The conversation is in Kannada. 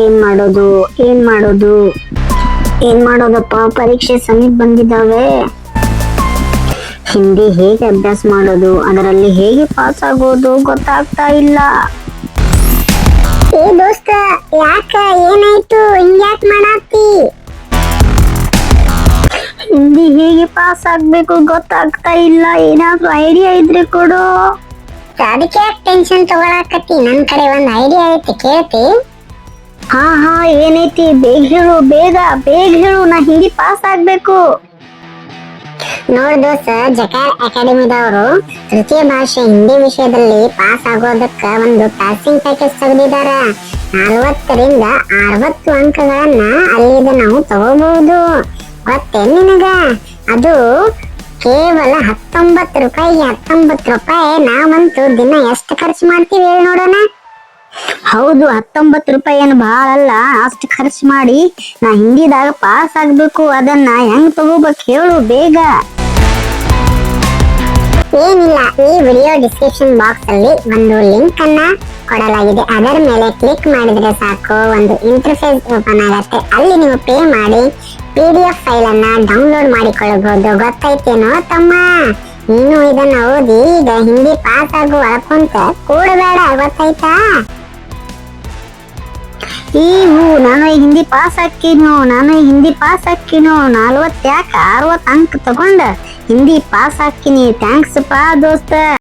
ಏನ್ ಮಾಡೋದು? ಏನ್ ಮಾಡೋದು? ಏನ್ ಮಾಡೋದಪ್ಪ? ಪರೀಕ್ಷೆ ಸಮೀಪ ಬಂದಿದ್ದಾವೆ. ಹಿಂದಿ ಹೇಗೆ ಅಭ್ಯಾಸ ಮಾಡೋದು? ಅದರಲ್ಲಿ ಹೇಗೆ ಪಾಸ್ ಆಗೋದು ಗೊತ್ತಾಗ್ತಾ ಇಲ್ಲ. ಏ ದೋಸ್ತ ಯಾಕ? ಏನಾಯ್ತು? ಹಿಂಗ್ಯಾಕ್ ಮಾಡಾತಿ? ಹಿಂದಿ ಹೇಗೆ ಪಾಸ್ ಆಗ್ಬೇಕು ಗೊತ್ತಾಗ್ತಾ ಇಲ್ಲ. ಏನಾದ್ರೂ ಐಡಿಯಾ ಇದ್ರೆ ಕೊಡು. ಅದಕ್ಕೆ ಟೆನ್ಷನ್ ತಗೊಳಕತ್ತಿ. ನನ್ನ ಕಡೆ ಒಂದ್ ಐಡಿಯಾ ಐತೆ ಕೇಳ್ತಿ? ಹಾ ಹಾ, ಏನೈತಿ? ಬೇಗ ಹೇಳು, ಬೇಗ ಬೇಗ ಹೇಳು, ನಾ ಹಿಂದಿ ಪಾಸ್ ಆಗ್ಬೇಕು. ನೋಡ್ ದೋಸ್ತ, ಜಕಾರ್ ಅಕಾಡೆಮಿದವರು ತೃತೀಯ ಭಾಷೆ ಹಿಂದಿ ವಿಷಯದಲ್ಲಿ ಪಾಸ್ ಆಗೋದಕ್ಕ ಒಂದು ಪಾಸಿಂಗ್ ಪ್ಯಾಕೇಜ್ ತೆಗೆದಿದಾರ. ನಲ್ವತ್ತರಿಂದ ಅರವತ್ತು ಅಂಕಗಳನ್ನ ಅಲ್ಲಿಂದ ನಾವು ತಗೋಬಹುದು. ಗೊತ್ತೇ ನಿನಗ ಅದು ಕೇವಲ ಹತ್ತೊಂಬತ್ತು ರೂಪಾಯಿ ಹತ್ತೊಂಬತ್ತು ರೂಪಾಯಿ ನಾವಂತೂ ದಿನ ಎಷ್ಟು ಖರ್ಚು ಮಾಡ್ತೀವಿ ಹೇಳಿ ನೋಡೋಣ. ಹೌದು, ಹತ್ತೊಂಬತ್ತು ರೂಪಾಯಿ ಏನು ಭಾಳ ಅಲ್ಲ, ಅಷ್ಟು ಖರ್ಚು ಮಾಡಿ ನಾ ಹಿಂದಿದಾಗ ಪಾಸ್ ಆಗ್ಬೇಕು, ಅದನ್ನ ಹೆಂಗ್ ತಗೋಬೇಕು ಹೇಳು ಬೇಗ. ಏನಿಲ್ಲ, ಈ ವಿಡಿಯೋ ಡಿಸ್ಕ್ರಿಪ್ಷನ್ ಬಾಕ್ಸ್ ಅಲ್ಲಿ ಒಂದು ಲಿಂಕ್ ಅನ್ನ ಕೊಡಲಾಗಿದೆ. ಅದರ ಮೇಲೆ ಕ್ಲಿಕ್ ಮಾಡಿದ್ರೆ ಸಾಕು, ಒಂದು ಇಂಟರ್ಫೇಸ್ ಓಪನ್ ಆಗತ್ತೆ. ಅಲ್ಲಿ ನೀವು ಪೇ ಮಾಡಿ ಪಿ ಡಿ ಎಫ್ ಫೈಲ್ ಅನ್ನ ಡೌನ್ಲೋಡ್ ಮಾಡಿಕೊಳ್ಳಬಹುದು. ಗೊತ್ತೈತೇನೋ ತಮ್ಮ? ನೀನು ಇದನ್ನ ಓದಿ, ಈಗ ಹಿಂದಿ ಪಾಸ್ ಆಗುವ ಅಳ್ಕೊಂತ ಕೂಡಬೇಡ, ಗೊತ್ತಾಯ್ತಾ? ಈ ಹೂ ನಾನು ಹಿಂದಿ ಪಾಸ್ ಹಾಕಿನೋ ನಾನು ಹಿಂದಿ ಪಾಸ್ ಹಾಕಿನೋ ನಲ್ವತ್ತು ಯಾಕೆ ಅರವತ್ತು ಅಂಕ ತಗೊಂಡ ಹಿಂದಿ ಪಾಸ್ ಹಾಕಿನಿ ಥ್ಯಾಂಕ್ಸ್ ಪಾ ದೋಸ್ತ.